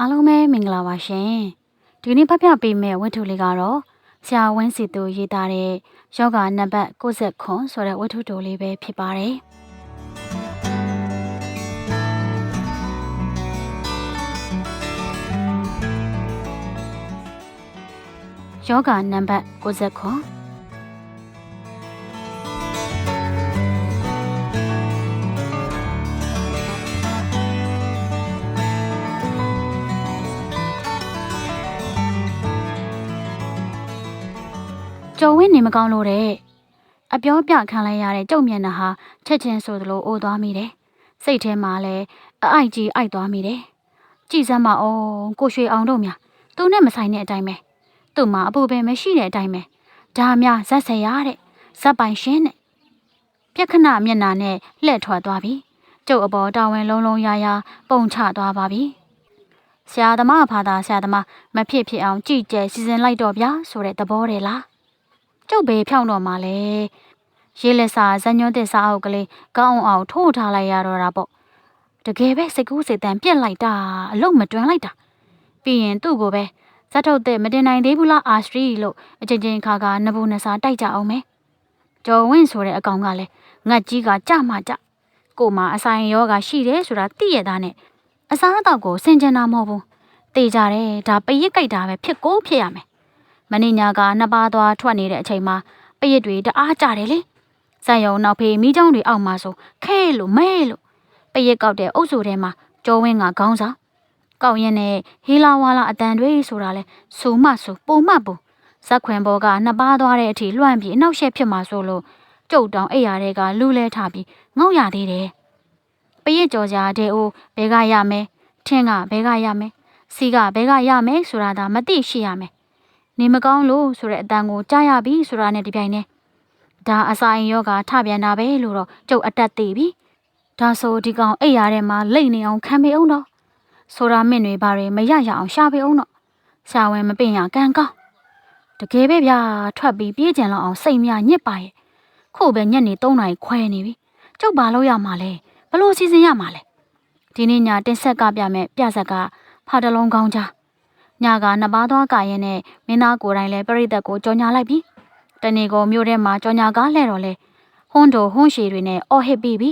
အားလုံးပဲမင်္ဂလာပါရှင်ဒီနေ့ဖတ်ပြပေးမယ့်ဝတ္ထုလေးကတော့ဆရာဝင်းစီသူရေးသားတဲ့ယောဂနံပါတ်69ဆိုတဲ့ဝတ္ထုတိုလေးပဲဖြစ်ပါတယ်ယောဂနံပါတ်69 မကောင်းလို့တဲ့အပြောပြခံလိုက်ရတဲ့ကြုံမျက်နှာဟာချက်ချင်းဆိုသလိုအိုသွားမိတယ်စိတ်ထဲမှာလည်းအအိုက်ကြီးအိုက်သွားမိတယ်ကြည်စမ်းမအောင်ကိုရွှေအောင်တို့များသူနဲ့မဆိုင်တဲ့အတိုင်းပဲသူ့မှာအပူပင်မရှိတဲ့အတိုင်းပဲဒါများဇက်ဆရာတဲ့ဇက်ပိုင်ရှင်းတဲ့ပြက်ခဏမျက်နှာနဲ့လှည့်ထွက်သွားပြီကျုပ်အပေါ်တာဝန်လုံးလုံးရရပုံချသွားပါပြီဆရာသမားဖာသာဆရာသမားမဖြစ်ဖြစ်အောင်ကြည်ကြဲစီစဉ်လိုက်တော့ဗျာဆိုတဲ့သဘောတယ်လား ကျုပ်ပဲဖြောင်းတော့မှလဲရေးလက်စာဇညွန်းတဲ့စာအုပ်ကလေးကောင်းအောင်ထိုးထားလိုက်ရတော့တာပေါ့တကယ်ပဲစိတ်ကူးစိတ်တန်ပြက်လိုက်တာအလုံးမတွန်းလိုက်တာပြီးရင်သူ့ကိုပဲဇက်ထုတ်တဲ့မတင်နိုင်သေးဘူးလားအာစထရီလို့အချင်းချင်းခါကနဘူးနစာတိုက်ကြအောင်မယ်ကျော်ဝင်းဆိုတဲ့အကောင်ကလည်းငတ်ကြီးကကြမှကြကိုမအဆိုင်ယောဂရှိတယ်ဆိုတာသိရတာနဲ့အစားအသောက်ကိုစင်ကြင်တာမဟုတ်ဘူးတေးကြတယ်ဒါပရစ်ကြိုက်တာပဲဖြစ်ကိုဖြစ်ရမယ် မနေ့ညကနှစ်ပါးသွားထွက်နေတဲ့အချိန်မှာပရစ်တွေတအားကြတယ်လေဆန်ရုံနောက်ဖေးမိချောင်းတွေအောက်မှာဆိုခဲလို့မဲလို့ပရစ်ကောက်တဲ့အုပ်စုထဲမှာကျော်ဝင်းကခေါင်းစားကောက်ရင်နဲ့ဟီလာဝါလာအတန်တွေဆိုတာလဲဆူမဆူပုံမပုံဇက်ခွင်ဘောကနှစ်ပါးသွားတဲ့အထိလွှန့်ပြီးအနောက်ရှက်ဖြစ်မှာဆိုလို့ကြုတ်တောင်အိရာတွေကလူလဲထပြီးငေါ့ရသေးတယ်ပရစ်ကြော်ကြာတဲ့အိုးဘဲကရမယ်ထင်းကဘဲကရမယ်စီကဘဲကရမယ်ဆိုတာဒါမသိရှိရမယ် နေမကောင်းလို့ဆိုတဲ့အတန်ကိုကြားရပြီဆိုတာနဲ့ဒီပြိုင်နဲ့ဒါအစာရင်ယောဂထပြန်တာပဲလို့တော့ကျုပ်အတက်သေးပြီဒါဆိုဒီကောင်အိပ်ရတဲ့မှာလိတ်နေအောင်ခံပေးအောင်တော့ဆိုတာမင်းတွေဘာတွေမရရအောင်ရှာပေးအောင်တော့ဆာဝင်မပင်ရကံကောင်းတကယ်ပဲဗျာထွက်ပြီးပြေးကြံလောက်အောင်စိတ်များညစ်ပါရဲ့ခုပဲညက်နေ၃နာရီခွဲနေပြီကျုပ်ဘာလို့ရမှာလဲဘလို့စီစဉ်ရမှာလဲဒီနေ့ညတင်ဆက်ကပြမယ်ပြဆက်ကဖာတလုံးကောင်းချာ ညကနှစ်ပါးသွားကာရင်နဲ့မင်းသားကိုယ်တိုင်လည်းပြိသက်ကိုကြော်ညာလိုက်ပြီတနေ့ကိုမြို့ထဲမှာကြော်ညာကားလှဲ့တော့လေဟွန်းတို့ဟွန်းရှည်တွေနဲ့အော်ဟစ်ပြီးပြီ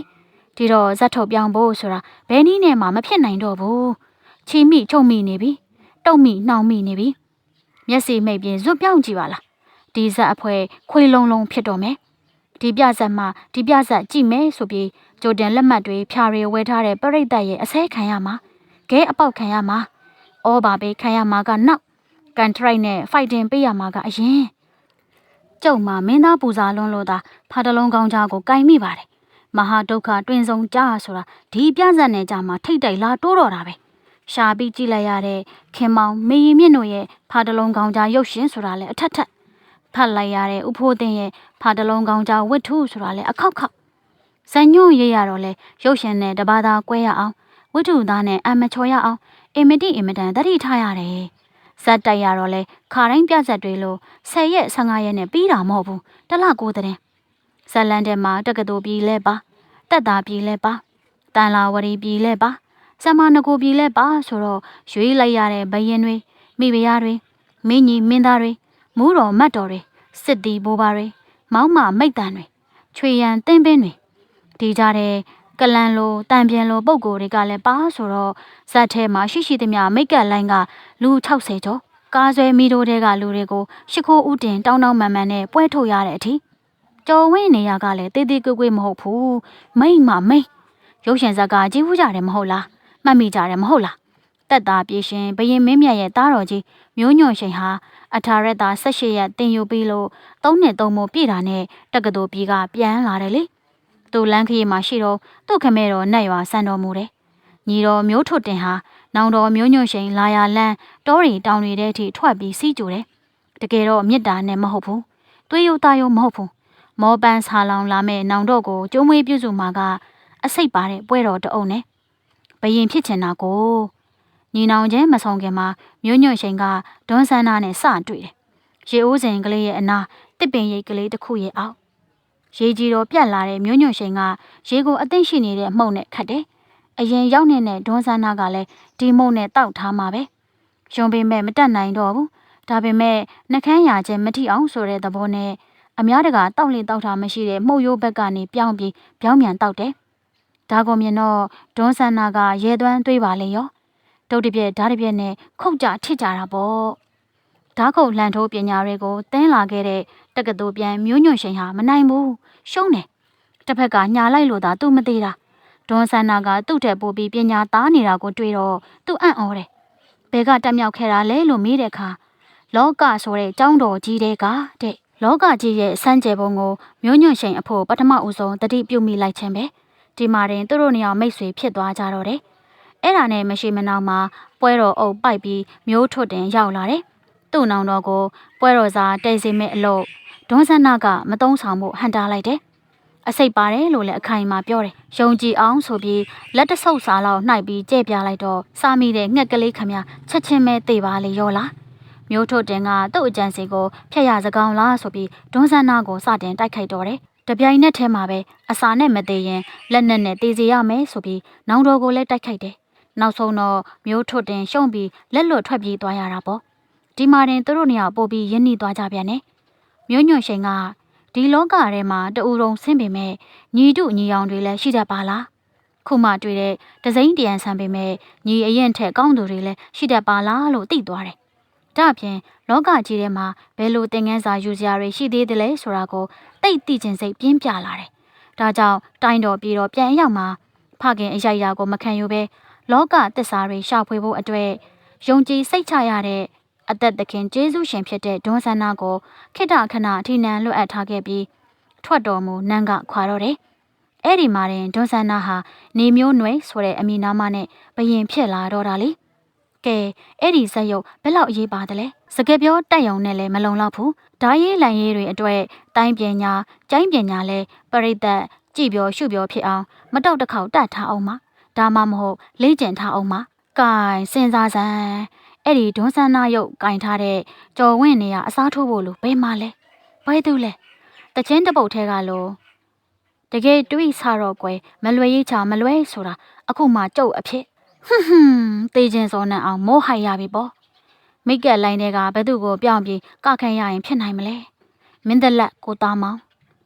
ဒီတော့ဇက်ထုတ်ပြောင်းဖို့ဆိုတာဘယ်နည်းနဲ့မှမဖြစ်နိုင်တော့ဘူးချီမိချုံမိနေပြီတုံမိနှောင်မိနေပြီမျက်စိမိတ်ပြင်ဇွတ်ပြောင်းကြည့်ပါလားဒီဇက်အဖွဲခွေးလုံးလုံးဖြစ်တော့မယ်ဒီပြဇက်မှာဒီပြဇက်ကြည့်မယ်ဆိုပြီးကြိုတင်လက်မှတ်တွေဖြာတွေဝဲထားတဲ့ပြိသက်ရဲ့အစဲခံရမှာခဲအပေါက်ခံရမှာ။ အော်ပါပဲခံရမှာကနောက်ကန်ထရိုက်နဲ့ဖိုက်တင်ပေးရမှာကအရင်။ကျုံမှာမင်းသားပူဇာလွန်းလို့သာဖာတလုံးကောင်းချာကိုကင်မိပါတယ်။မဟာဒုက္ခတွင်ဆုံးကြဆိုတာဒီပြဇက်နဲ့ကြမှာထိတ်တိုက်လာတိုးတော့တာပဲ။ရှာပြီးကြည့်လိုက်ရတဲ့ခင်မောင်မေရင်မြင့်တို့ရဲ့ဖာတလုံးကောင်းချာရုပ်ရှင်ဆိုတာလည်းအထက်ထက်ဖတ်လိုက်ရတဲ့ဥဖိုးသိန်းရဲ့ဖာတလုံးကောင်းချာဝိထုဆိုတာလည်းအခောက်ခောက်ဇန်ညွန့်ရေးရတော့လဲရုပ်ရှင်နဲ့တပါးသားကွဲရအောင်ဝိထုသားနဲ့အမချော်ရအောင် အင်မတိအင်မတန်တတိထားရတယ်ဇက်တိုက်ရတော့လဲခါတိုင်းပြဇက်တွေလို့10ရက်15ရက်နဲ့ပြီးတာမဟုတ်ဘူးတလကိုတဲ့ဇက်လန်တဲ့မှာတက္ကသိုလ်ပြည်လဲပါတက်တာပြည်လဲပါတန်လာဝရီပြည်လဲပါစမနကိုပြည်လဲပါဆိုတော့ရွေးလိုက်ရတဲ့ဘရင်တွေမိဖုရားတွေမင်းကြီးမင်းသားတွေမူးတော်မတ်တော်တွေစစ်တီဘိုးဘာတွေမောင်းမမိတ်တန်တွေချွေရန်တင်းပင်းတွေဒီကြတဲ့ ကလန်လိုတံပြန်လိုပုံကိုယ်တွေကလည်းပါဆိုတော့ဇက်ထဲမှာရှိရှိသမျှမိတ်ကပ်လိုင်းကလူ60ကျော်ကားဆွဲမီတို့တဲကလူတွေကိုရှ िख ိုးဥတင်တောင်းတောင်းမှန်မှန်နဲ့ပွဲထုတ်ရတဲ့အထိကြော်ဝင်းနေရကလည်းတေးသေးကွေ့ကွေ့မဟုတ်ဘူးမိမ့်မမိတ်ရုပ်ရှင်ဇက်ကကြည့်ဘူးကြတယ်မဟုတ်လားမှတ်မိကြတယ်မဟုတ်လားတက်တာပြေရှင်ဘရင်မင်းမြတ်ရဲ့တားတော်ကြီးမျိုးညွန့်ရှင်ဟာအထာရတာ18ရက်တင်ယူပြီးလို့၃နှစ်သုံးမို့ပြည့်တာနဲ့တက္ကသိုလ်ပြည်ကပြန်လာတယ်လေ သူ့လမ်းခရီးမှာရှိတော့သူ့ခမဲတော်နတ်ရွာဆန်တော်မူတယ်။ညီတော်မျိုးထွတ်တင်ဟာနောင်တော်မျိုးညွန့်ရှိန်လာရလန်းတောရီတောင်တွေထဲထိထွက်ပြီးစီးကြိုတယ်။တကယ်တော့မေတ္တာနဲ့မဟုတ်ဘူး။သွေးရိုးသားရိုးမဟုတ်ဘူး။မောပန်းဆာလောင်လာမဲ့နောင်တော့ကိုကျုံးမွေးပြုစုမှာကအစိတ်ပါတဲ့ပွဲတော်တအုပ်နဲ့ဘယင်ဖြစ်ချင်တာကိုညီနောင်ချင်းမဆောင်ခင်မှာမျိုးညွန့်ရှိန်ကဒွန်းဆန်းနာနဲ့စတွေ့တယ်။ရေအိုးစဉ်ကလေးရဲ့အနာတစ်ပင်ရိပ်ကလေးတစ်ခုရဲ့အောက် ရေကြီးတော့ပြတ်လာတဲ့မျိုးညွန့်ရှင်ကရေကိုအသိရှိနေတဲ့မှုန့်နဲ့ခတ်တယ်အရင်ရောက်နေတဲ့ဒွန်းဆန်းနာကလည်းဒီမုံနဲ့တောက်ထားမှာပဲယုံပေမဲ့မတက်နိုင်တော့ဘူးဒါပေမဲ့နှကန်းရခြင်းမထီအောင်ဆိုတဲ့သဘောနဲ့အများတကာတောက်လင်တောက်တာမရှိတဲ့မှုတ်ရိုးဘက်ကနေပြောင်းပြီးပြောင်းမြန်တောက်တယ်ဒါကိုမြင်တော့ဒွန်းဆန်းနာကရဲသွမ်းတွေးပါလေရောတုတ်တပြက်ဓာတ်တပြက်နဲ့ခုတ်ကြထစ်ကြတာပေါ့ဓာတ်ခုတ်လှန်ထိုးပညာတွေကိုတင်းလာခဲ့တဲ့ တက္ကသိုလ်ပြန်မျိုးညွန့်ရှင်ဟာမနိုင်ဘူးရှုံးတယ်တစ်ဖက်ကညာလိုက်လို့သာသူမသေးတာဒွန်ဆန်နာကသူ့ထက်ပိုပြီးပညာသားနေတာကိုတွေ့တော့သူအံ့ဩတယ်ဘဲကတက်မြောက်ခဲ့တာလဲလို့မေးတဲ့အခါလောကဆိုတဲ့ကျောင်းတော်ကြီးတွေကတဲ့လောကကြီးရဲ့စမ်းကြယ်ပုံကိုမျိုးညွန့်ရှင်အဖို့ပထမဦးဆုံးတတိပြုမိလိုက်ခြင်းပဲဒီမှာတင်သူတို့နှစ်ယောက်မိတ်ဆွေဖြစ်သွားကြတော့တယ်အဲ့ဒါနဲ့မရှိမနှောင်မှာပွဲတော်အုပ်ပိုက်ပြီးမျိုးထွတ်တင်ရောက်လာတယ်သူ့နောင်တော်ကိုပွဲတော်စာတိတ်စီမဲ့အလို့ ဒွန်းဆန်နာကမတုံးဆောင်မှုဟန်တာလိုက်တယ်အစိတ်ပါတယ်လို့လည်းအခိုင်အမာပြောတယ်။ယုံကြည်အောင်ဆိုပြီးလက်တဆုပ်စာလောက်နှိုက်ပြီးကြဲ့ပြလိုက်တော့စားမိတဲ့ငှက်ကလေးခမချက်ချင်းပဲသိပါလေရောလား။မျိုးထုတ်တင်ကသူ့အကြံစီကိုဖျက်ရစကောင်းလားဆိုပြီးဒွန်းဆန်းနာကိုစတင်တိုက်ခိုက်တော့တယ်။တပြိုင်နက်တည်းမှာပဲအစာနဲ့မသေးရင်လက်နက်နဲ့တေးစီရမယ်ဆိုပြီးနောင်တော်ကိုလည်းတိုက်ခိုက်တယ်။နောက်ဆုံးတော့မျိုးထုတ်တင်ရှုံးပြီးလက်လွတ်ထွက်ပြေးသွားရတာပေါ့။ဒီမှာတင်သူတို့နှစ်ယောက်ပို့ပြီးရင်းနှီးသွားကြပြန်တယ်။ မျိုးညွန့်ရှင်ကဒီလောကထဲမှာတူုံဆင်းပေမဲ့ညီတို့ညီအောင်တွေလည်းရှိတတ်ပါလားခုမှတွေ့တဲ့ဒစိမ့်တရန်ဆန်ပေမဲ့ညီအရင်ထက်ကောင်းသူတွေလည်းရှိတတ်ပါလားလို့သိသွားတယ်ဒါအပြင်လောကကြီးထဲမှာဘယ်လိုသင်ခန်းစာယူစရာတွေရှိသေးတယ်လဲဆိုတာကိုသိသိချင်းစိတ်ပြင်းပြလာတယ်ဒါကြောင့်တိုင်းတော်ပြည်တော်ပြန်ရောက်မှာဖခင်အရိုက်ရာကိုမခံယူဘဲလောကသစ္စာတွေရှာဖွေဖို့အတွက်ယုံကြည်စိတ်ချရတဲ့ အသက်သခင်ဂျေဇုရှင်ဖြစ်တဲ့ဒွန်ဆန္နာကိုခိတ္တခဏအထိနန်လွတ်အပ်ထားခဲ့ပြီးထွက်တော်မူနန်းကခွာတော့တယ်။အဲ့ဒီမှာတင်ဒွန်ဆန္နာဟာနေမျိုးနွယ်ဆိုတဲ့အမိနာမနဲ့ဘယင်ဖြစ်လာတော့တာလေ။ကဲအဲ့ဒီဇက်ရုပ်ဘယ်လောက်အရေးပါတယ်လဲ။စကပြောတက်ရုံနဲ့လည်းမလုံလောက်ဘူး။ဓာရေးလန်ရေးတွေအတွက်တိုင်းပညာ၊ကျိုင်းပညာလဲပရိသတ်ကြည်ပြောရှုပြောဖြစ်အောင်မတော့တစ်ခေါက်တတ်ထားအောင်ပါ။ဒါမှမဟုတ်လေ့ကျင့်ထားအောင်ပါ။ကဲစဉ်းစားစမ်း အဲ့ဒီဒွန်းဆန်းနာရုပ်ကင်ထားတဲ့ကြော်ဝင့်နေရအစားထိုးဖို့လို့ဘယ်မှလဲဘယ်သူလဲတချင်းတပုတ်ထဲကလို့တကယ်တွေးဆတော့ကွယ်မလွယ်ရေးချာမလွယ်ဆိုတာအခုမှကြုတ်အဖြစ်ဟွန်းဟွန်းတေးချင်းစောနဲ့အောင်မိုးဟိုက်ရပြီပေါ့မိကက်လိုင်းတွေကဘယ်သူကိုပြောင်းပြီးကခံရရင်ဖြစ်နိုင်မလဲမင်းတလက်ကိုသားမောင်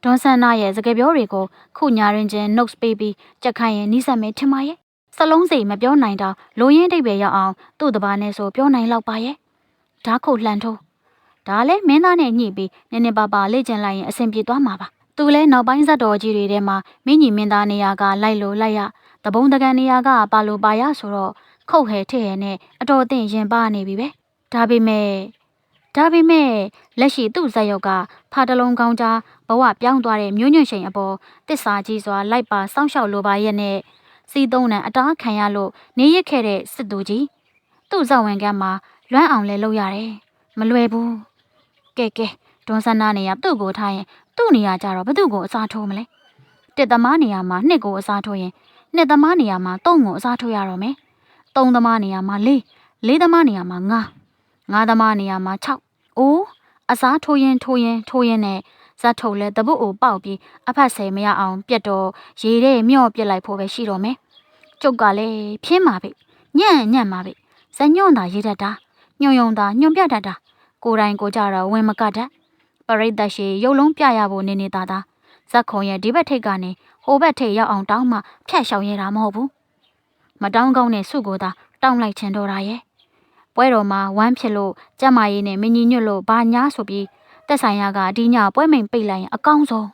ဒွန်ဆန်နာရဲ့စကားပြောတွေကိုခုညာရင်ချင်း notes ပေးပြီးကြက်ခိုင်းရင်နီးစပ်မယ်ထင်ပါရဲ့ စလုံးစိမ်မပြောနိုင်တော့လိုရင်းတိတ်ပဲရောက်အောင်သူ့တဘာနဲ့ဆိုပြောနိုင်လောက်ပါရဲ့ဓာခုတ်လှန်ထိုးဒါလည်းမင်းသားနဲ့ညှိပြီးနည်းနည်းပါးပါလေ့ကျင့်လိုက်ရင်အဆင်ပြေသွားမှာပါသူလည်းနောက်ပိုင်းဇက်တော်ကြီးတွေထဲမှာမင်းကြီးမင်းသားနေရာကလိုက်လို့လိုက်ရတပုံတကန်နေရာကပါလို့ပါရဆိုတော့ခုတ်ဟဲထည့်ဟဲနဲ့အတော်အသင့်ရင်ပါနေပြီပဲဒါပေမဲ့ဒါပေမဲ့လက်ရှိသူ့ဇက်ရုပ်ကဖာတလုံးကောင်းကြားဘဝပြောင်းသွားတဲ့မျိုးညွန့်ချိန်အပေါ်တစ္ဆာကြီးစွာလိုက်ပါစောင့်ရှောက်လိုပါရဲ့နဲ့ စီသုံးနံအတားခံရလို့နေရခဲ့တဲ့စစ်သူကြီးသူ့ဇဝင်ကမ်းမှာလွမ်းအောင်လဲလုပ်ရတယ်မလွယ်ဘူးကဲကဲဒွန်ဆန္နာနေရသူ့ကိုထားရင်သူ့နေရာကြတော့ဘသူ့ကိုအစားထိုးမလဲတစ်သမားနေရာမှာနှစ်ကိုအစားထိုးရင်နှစ်သမားနေရာမှာသုံးကိုအစားထိုးရတော့မယ်သုံးသမားနေရာမှာလေးလေးသမားနေရာမှာငါးငါးသမားနေရာမှာ6အိုးအစားထိုးရင်ထိုးရင်ထိုးရင်နဲ့ဇက်ထုတ်လဲတပုတ်ကိုပေါက်ပြီးအဖတ်ဆယ်မရအောင် ပြက်တော့ရေထဲမြော့ပြက်လိုက်ဖို့ပဲရှိတော့မယ် ကျုပ်ကလည်းဖြင်းပါပဲညံ့ညံ့ပါပဲဇညွန့်တာရေးတတ်တာညွန့်ယုံတာညွန့်ပြတတ်တာကိုယ်တိုင်ကိုကြတော့ဝင်မကတတ်ပရိသတ်ရှိရုပ်လုံးပြရဖို့နေနေသားသားဇက်ခုံရဲ့ဒီဘက်ထိပ်ကနေဟိုဘက်ထိပ်ရောက်အောင်တောင်းမှဖြတ်လျှောက်ရတာမဟုတ်ဘူးမတောင်းကောင်းတဲ့စုကိုသာတောင်းလိုက်ချင်တော့တာရဲ့ပွဲတော်မှာဝမ်းဖြစ်လို့ကြက်မာရေးနဲ့မင်းကြီးညွတ်လို့ဘာညာဆိုပြီးတက်ဆိုင်ရကဒီညပွဲမိန်ပိတ်လိုက်ရင်အကောင်းဆုံး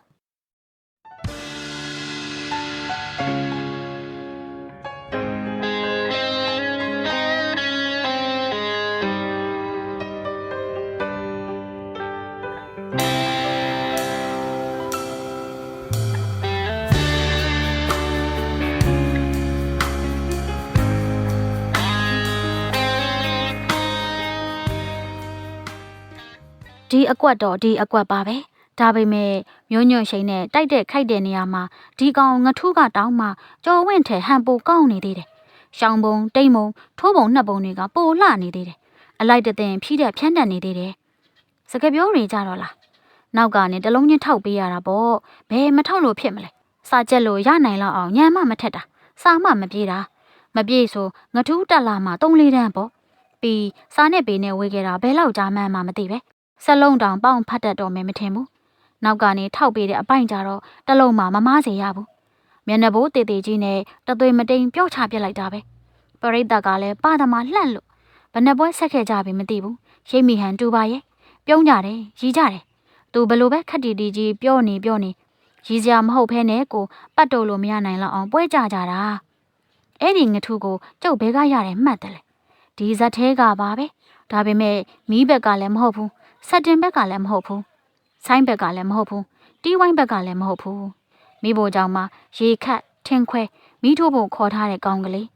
ဒီအကွက်တော့ဒီအကွက်ပါပဲဒါပေမဲ့မျိုးညွန့်ရှိန်နဲ့တိုက်တဲ့ခိုက်တဲ့နေရာမှာဒီကောင်ငထူးကတောင်းမှကြော်ဝင့်ထဲဟန်ပိုကောင်းနေသေးတယ်။ရှောင်းပုံတိမ်ပုံထိုးပုံနှက်ပုံတွေကပိုလှနေသေးတယ်။အလိုက်တသိင်ဖြီးတဲ့ဖြန်းတတ်နေသေးတယ်။စကပြောတွေကြတော့လား။နောက်ကနေတလုံးချင်းထောက်ပေးရတာပေါ့။ဘယ်မထောက်လို့ဖြစ်မလဲ။စာချက်လို့ရနိုင်လောက်အောင်ညံမမထက်တာစာမှမပြေတာမပြေဆိုငထူးတက်လာမှ၃လေးတန်းပေါ့ပြီးစာနဲ့ပေနဲ့ဝေးခဲ့တာဘယ်လောက်ကြာမှန်းမှမသိပဲ စက်လုံးတောင်ပေါင်ဖတ်တတ်တော့မယ်မထင်ဘူးနောက်ကနေထောက်ပေးတဲ့အပိုင်ကြတော့တလုံးမှမမားစေရဘူးမျက်နှာဘိုးတေတေကြီးနဲ့တသွေးမတိန်ပျော့ချပြစ်လိုက်တာပဲပရိသတ်ကလည်းပါသမာလှန့်လို့ဘယ်နှပွဲဆက်ခဲ့ကြပြီမသိဘူးရိပ်မိဟန်တူပါရဲ့ပြုံးကြတယ်ရီးကြတယ်သူဘလို့ပဲခက်တီတီကြီးပြောနေပြောနေရီးစရာမဟုတ်ဖဲနဲ့ကိုပတ်တော်လို့မရနိုင်လောက်အောင်ပွဲကြကြတာအဲ့ဒီငထူကိုကျုပ်ဘဲကရတယ်မှတ်တယ်လေဒီဇက်သေးကပါပဲဒါပေမဲ့မီးဘက်ကလည်းမဟုတ်ဘူး စက်တင်ဘက်ကလည်းမဟုတ်ဘူးဆိုင်းဘက်ကလည်းမဟုတ်ဘူးတီးဝိုင်းဘက်ကလည်းမဟုတ်ဘူးမိဖို့ကြောင့်မှရေခတ်ထင်းခွဲမိထိုးဖို့ခေါ်ထားတဲ့ကောင်ကလေး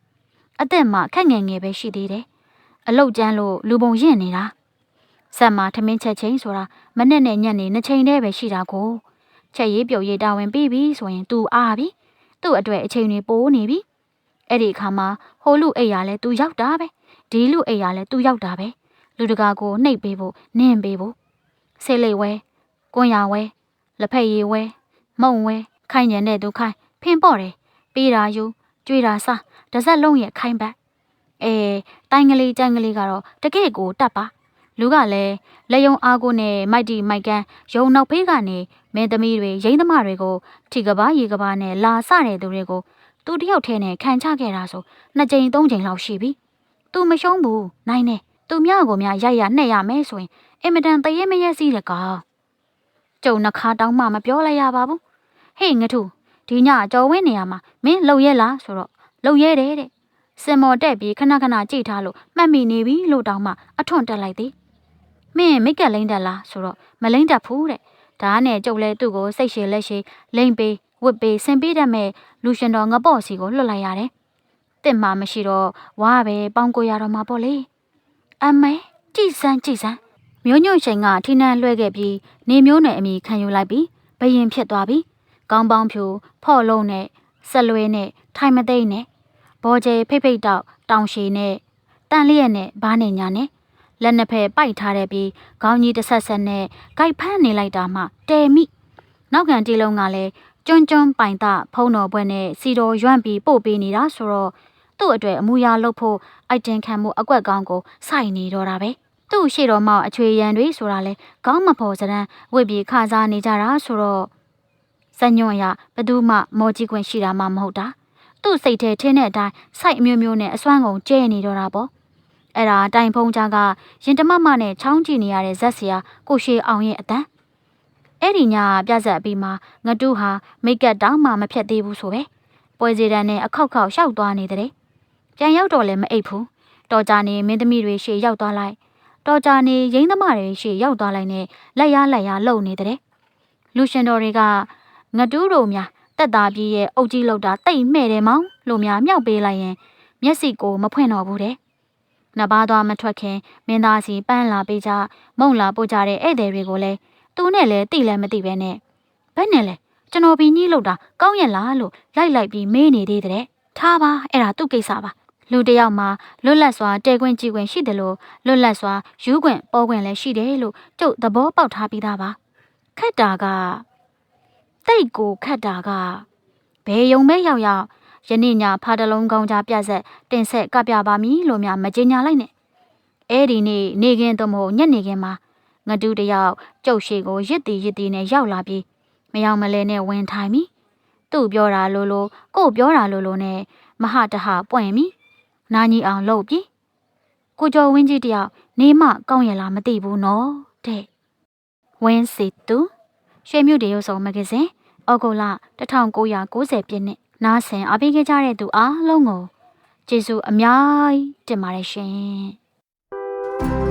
အသက်မှခက်ငယ်ငယ်ပဲရှိသေးတယ်အလုတ်ကျန်းလို့လူပုံရင့်နေတာဆက်မှာထမင်းချက်ချင်းဆိုတာမနဲ့နဲ့ညက်နေနှစ်ချိန်တည်းပဲရှိတာကိုချက်ရေးပြုတ်ရေးတာဝန်ပြီးပြီဆိုရင် तू အားပြီသူ့အတွက်အချိန်တွေပိုးနေပြီအဲ့ဒီအခါမှာဟိုလူအိတ်ရလဲ तू ရောက်တာပဲဒီလူအိတ်ရလဲ तू ရောက်တာပဲ လူတကာကိုနှိပ်ပေးဖို့နင်းပေးဖို့ဆေးလိတ်ဝဲကွန်ရဝဲလက်ဖက်ရည်ဝဲမုံဝဲခိုင်ညံတဲ့သူခိုင်ဖင်ပေါ့တယ်ပေးတာယူကြွေတာစားတစ်စက်လုံးရဲ့ခိုင်ပတ်အဲတိုင်းကလေးတန်းကလေးကတော့တကယ့်ကိုတတ်ပါလူကလည်းလက်ယုံအားကိုနဲ့မိုက်တီမိုက်ကန်ရုံနောက်ဖေးကနေမင်းသမီးတွေရိန်းသမားတွေကိုထီကဘာရေကဘာနဲ့လာစတဲ့သူတွေကိုသူတယောက်ထဲနဲ့ခံချခဲ့တာဆိုနှစ်ကြိမ်သုံးကြိမ်လောက်ရှိပြီ။ तू မရှုံးဘူးနိုင်နေ။ तू မြကိုမြရိုက်ရနှက်ရမယ်ဆိုရင်အင်မတန်တရေမရက်စီးတဲ့ကောင်။ကျုံနှခါတောင်းမှမပြောလိုက်ရပါဘူး။ဟေ့ငထူဒီညကြော်ဝင်းနေရမှာမင်းလှုပ်ရဲလားဆိုတော့လှုပ်ရဲတယ်တဲ့။စင်မော်တက်ပြီးခဏခဏကြည့်ထားလို့မှတ်မိနေပြီလို့တောင်းမှအထွန့်တက်လိုက်သည်။မင်းမိတ်ကလိမ့်တက်လားဆိုတော့မလိမ့်တက်ဘူးတဲ့။ဒါနဲ့ကျုပ်လဲသူ့ကိုစိတ်ရှည်လက်ရှည်လိမ့်ပေးဝစ်ပေးဆင်ပေးတတ်မဲ့လူရှင်တော်ငပေါ့စီကိုလွှတ်လိုက်ရတယ်။တစ်မှမရှိတော့ဝါပဲပေါင်းကိုရတော့မှာပေါ့လေ။ အမဲကြည်စမ်းကြည်စမ်းမျိုးညွန့်ချိန်ကထိနှံလွှဲခဲ့ပြီးနေမျိုးနယ်အမိခံယူလိုက်ပြီးဘယင်ဖြစ်သွားပြီ။ကောင်းပေါင်းဖြူဖော့လုံးနဲ့ဆက်လွဲနဲ့ထိုင်မသိမ့်နဲ့ဘောကျဲဖိတ်ဖိတ်တောက်တောင်ရှည်နဲ့တန်လျက်နဲ့ဘားနေညာနဲ့လက်နှစ်ဖက်ပိုက်ထားတဲ့ပြီးခေါင်းကြီးတစ်ဆက်ဆက်နဲ့ဂိုက်ဖမ်းနေလိုက်တာမှတဲမိနောက်ကန်တီလုံးကလည်းကျွန်းကျွန်းပိုင်တာဖုံးတော်ဘွဲ့နဲ့စီတော်ရွန့်ပြီးပို့ပေးနေတာဆိုတော့ သူ့အတွက်အမူအရာလုပ်ဖို့အိုက်တင်ခံမှုအကွက်ကောင်းကိုစိုက်နေတော့တာပဲသူ့ရှေ့တော်မှအချွေရန်တွေဆိုတာလဲကောင်းမဖို့စရန်ဝစ်ပြီးခါစားနေကြတာဆိုတော့စညွန့်ရဘသူမှမော်ကြီးခွင့်ရှိတာမှမဟုတ်တာသူ့စိတ်ထဲထင်းတဲ့အတိုင်းစိုက်အမျိုးမျိုးနဲ့အစွမ်းကုန်ကျဲနေတော့တာပေါ့အဲ့ဒါတိုင်ဖုံးကြားကရင်တမမနဲ့ချောင်းကြည့်နေရတဲ့ဇက်စရာကိုရှေအောင်ရဲ့အတန်းအဲ့ဒီညပြဆက်အပြီးမှာငတူးဟာမိတ်ကပ်တောင်းမှမဖြတ်သေးဘူးဆိုပဲပွဲစီတန်းနဲ့အခောက်ခောက်ရှောက်သွားနေတဲ့ ပြန်ရောက်တော့လည်းမအိပ်ဘူးတော်ကြနေမင်းသမီးတွေရှေ့ရောက်သွားလိုက်တော်ကြနေရင်းသမားတွေရှေ့ရောက်သွားလိုက်နဲ့လက်ရလက်ရလှုပ်နေတဲ့လူရှင်တော်တွေကငတူးတို့များတက်သားပြေးရဲ့အုတ်ကြီးလောက်တာတိတ်မှဲ့တယ်မောင်လို့များမြောက်ပေးလိုက်ရင် မျက်စိကိုမဖွင့်တော့ဘူးတဲ့နှစ်ပါးသွားမထွက်ခင်မင်းသားစီပန်းလာပေးကြမုံလာပို့ကြတဲ့ဧည့်သည်တွေကိုလည်းသူနဲ့လည်းတိလည်းမတိပဲနဲ့ဘယ်နဲ့လဲကျွန်တော်ပြီးညှိလို့တာကောင်းရလားလို့လိုက်လိုက်ပြီးမေးနေသေးတဲ့ထားပါအဲ့ဒါသူ့ကိစ္စပါ လူတယောက်မှာလွတ်လပ်စွာတဲခွင့်ကြည့်ခွင့်ရှိတယ်လို့လွတ်လပ်စွာယူခွင့်ပေါ်ခွင့်လည်းရှိတယ်လို့ကျုပ်သဘောပေါက်ထားပြီးသားပါခက်တာကတိတ်ကိုခက်တာကဘယ်ယုံမဲရောက်ရောက်ယနေ့ညဖားတလုံးကောင်းကြပြဆက်တင်ဆက်ကပြပါမည်လို့များမကြေညာလိုက်နဲ့အဲ့ဒီနေ့နေခင်းသို့မဟုတ်ညနေခင်းမှာငတူးတယောက်ကျုပ်ရှိကိုရစ်တီရစ်တီနဲ့ရောက်လာပြီးမယောင်မလဲနဲ့ဝင်ထိုင်ပြီသူ့ပြောတာလိုလိုကို့ပြောတာလိုလိုနဲ့မဟာတဟပွင့်ပြီ နာညီအောင်လုပ်ပြီကိုကျော်ဝင်းကြီးတယောက်နေမကောင်းရလားမသိဘူးနော်တဲ့ဝင်းစီတူရွှေမြူတေရုပ်ဆောင်မဂ္ဂဇင်းဩဂုတ်လ1990ပြည့်နှစ်နားဆင်အားပေးခဲ့ကြတဲ့သူအားလုံးကိုကျေးဇူးအများကြီးတင်ပါတယ်ရှင်